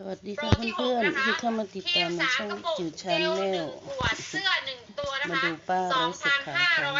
สวัสดีค่ะเพื่อนๆที่เข้ามาติดตามในช่องจิ๋วชาแนลมาดูป้าร้อยสิบขายของ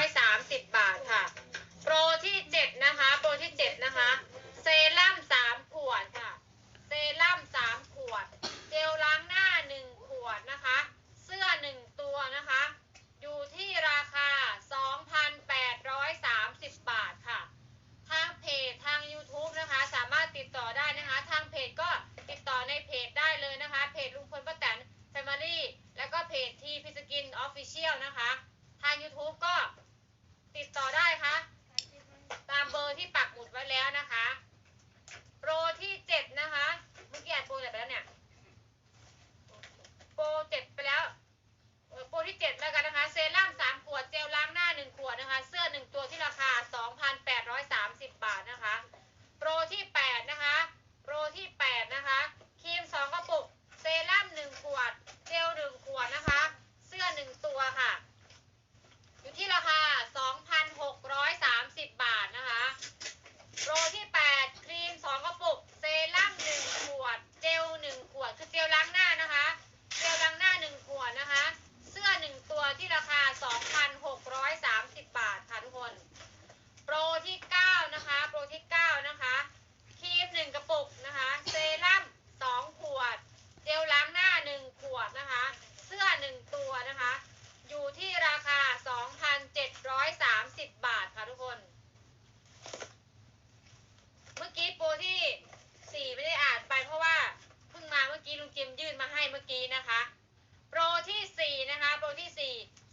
นะคะ โปรที่ 4 นะคะ โปรที่ 4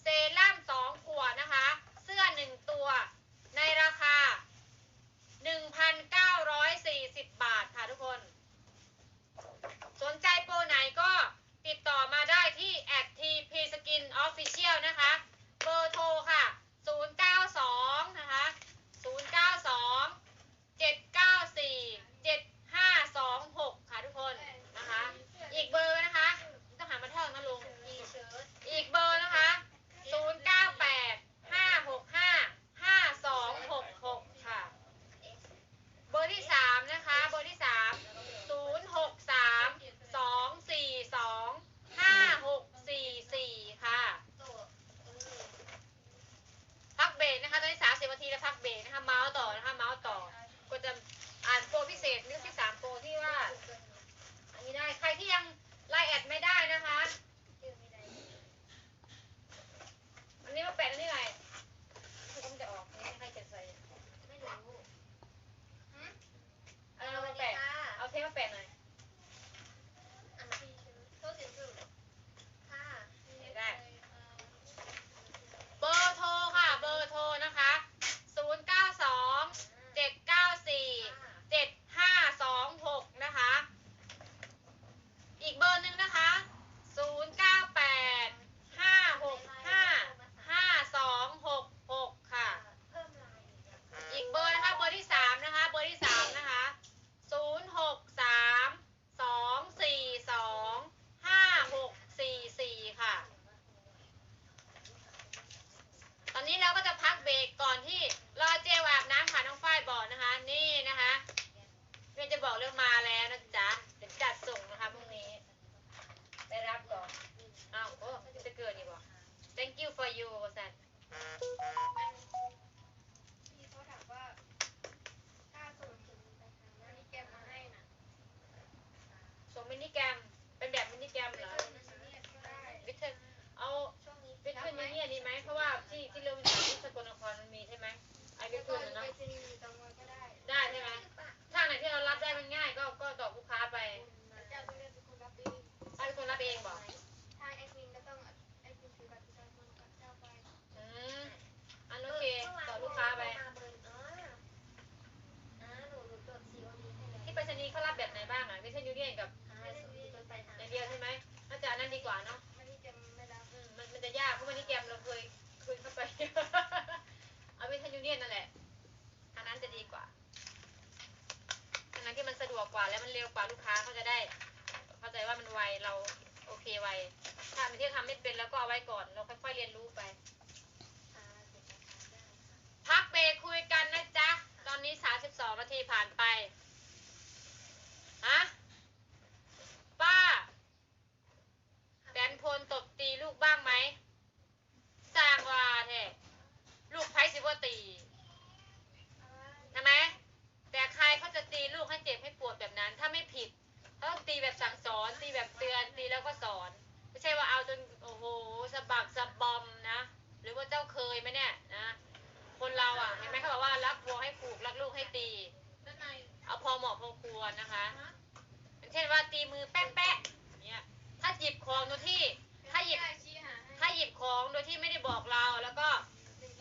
มินิแกรมเป็นแบบมินิแกรมเหรอวิทเทอร์เอาวิทเทอร์ยูเนี่ยดีไหมเพราะว่าที่ที่เริ่มจากที่สกลนครมันมีใช่ไหมไอวิทเทอร์เนาะได้ใช่ไหมถ้าไหนที่เรารับได้มันง่ายก็ก็ตอบลูกค้าไปไอ้คนรับเองบอกโอเคต่อลูกค้าไปที่ปรษณีย์เขารับแบบไหนบ้างอะวิทเช่ร์ยูเนี่ยกับันดีกว่าเนาะมันจะไม่ได้มันมันจะยากเพราะมันนี้แกมเราเคยคุยเข้าไป เอาเป็นทันยูเนียนนั่นแหละ อันนั้นจะดีกว่า อันนั้นที่มันสะดวกกว่าแล้วมันเร็วกว่าลูกค้าเขาจะได้ เข้าใจว่ามันไวเราโอเคไว ถ้ามันที่ทำไม่เป็นแล้วก็เอาไว้ก่อน เราค่อยๆเรียนรู้ไปพักเบรคคุยกันนะจ๊ะ ตอนนี้ 32 นาทีผ่านไป ฮะ แบบสั่งสอนตีแบบเตือนตีแล้วก็สอน ไม่ใช่ว่าเอาจนโอ้โหสะบักสะบอมนะ หรือว่าเจ้าเคยไหมเนี่ยนะคนเราอะเห็นไหมเขาบอกว่ารักวัวให้ผูกรักลูกให้ตี เอาพอเหมาะพอควรนะคะอย่างเช่นว่าตีมือแป๊ะแป๊ะเนี่ยถ้าหยิบของโดยที่ ถ้าหยิบถ้าหยิบของโดยที่ไม่ได้บอกเราแล้วก็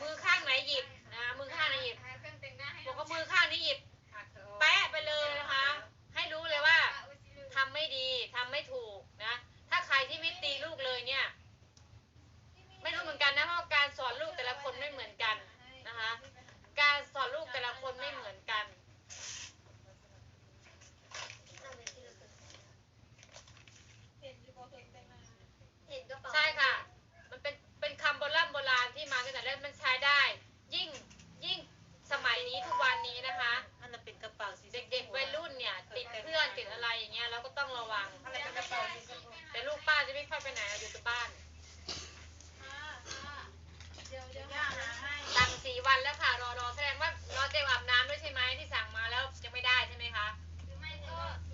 มือข้างไหนหยิบนะมือข้างไหนหยิบบอกว่ามือข้างนี้หยิบแปะไปเลยนะคะ ให้รู้เลยว่า ทำไม่ดีทำไม่ถูกนะ ถ้าใครที่ไม่ตีลูกเลยเนี่ย ไม่รู้เหมือนกันนะเพราะว่าการสอนลูกแต่ละคนไม่เหมือนกันนะคะ การสอนลูกแต่ละคนไม่เหมือนกันใช่ค่ะ ไม่ค่อยไปไหนอยู่แต่บ้านสั่งสี่วันแล้วค่ะ รอรอแสดงว่ารอเจลอาบน้ำด้วยใช่ไหมที่สั่งมาแล้วยังไม่ได้ใช่ไหมคะอ๋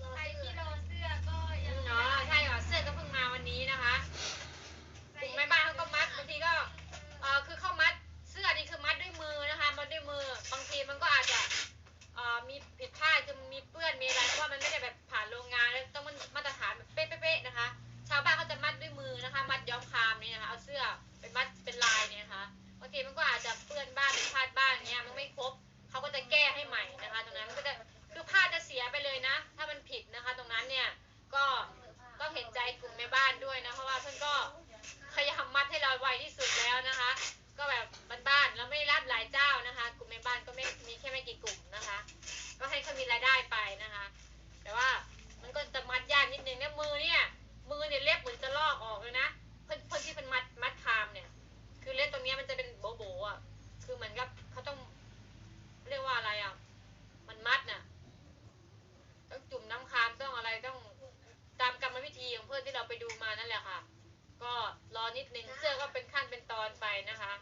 ก็ก็เห็นใจกลุ่มแม่บ้านด้วยนะเพราะว่าเพื่อนก็พยายามมัดให้เราไวที่สุดแล้วนะคะ ก็แบบบ้านๆเราไม่รับหลายเจ้านะคะ กลุ่มแม่บ้านก็ไม่มีแค่ไม่กี่กลุ่มนะคะ ก็ให้เขามีรายได้ไปนะคะ แต่ว่ามันก็จะมัด ไปดูมานั่นแหละค่ะ ก็รอนิดนึงเสื้อก็เป็นขั้นเป็นตอนไปนะคะ